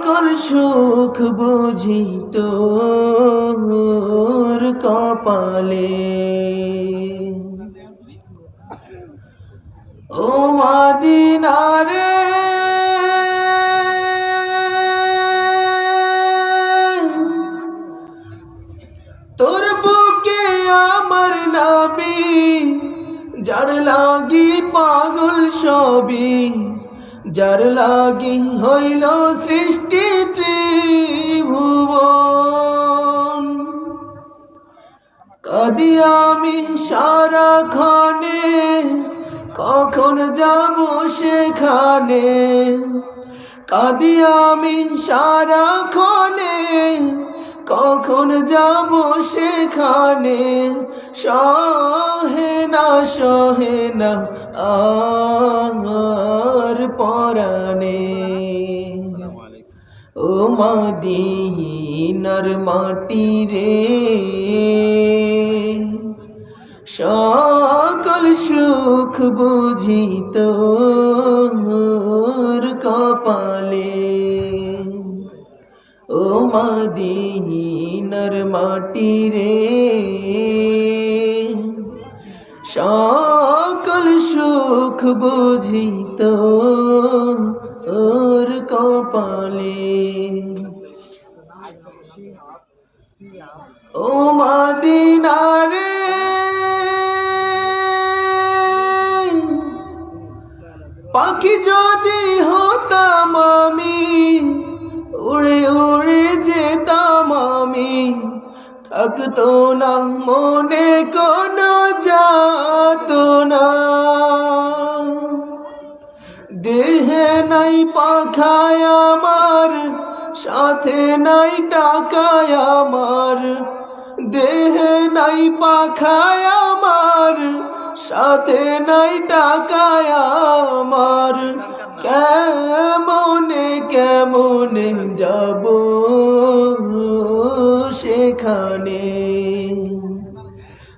সকল সুখ বুঝি কপালে। ও মাদিনারে তোর বুকে আমার নাবি যার লাগি পাগল সবই যার লাগি হইল সৃষ্টি ত্রিভুবন। কাদি আমি সারা খানে কখন যাব সেখানে? কাদি আমি সারা খানে কখন যাব সেখানে? সহে সহে না আর পরাণে। ও মাদিনার মাটি রে। সকল সুখ বুঝি তোর কপালে। ও মাদিনার মাটি রে। সকল সুখ বুঝিত ওর কপালে। ও মাদিনারে পাখি যদি থাকতো না, মনে কোনো যাত না। দেহে নাই পাখায় আমার, সাথে নাই টাকায় আমার। দেহে নাই পাখায় আমার, সাথে নাই টাকায় আমার। কেমনে কেমনে যাব সেখানে?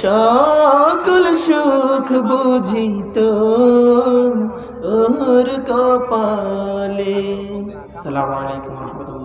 সকল সুখ বুঝি ওর কপালে। আসসালামু আলাইকুম রহমতুল্লাহ।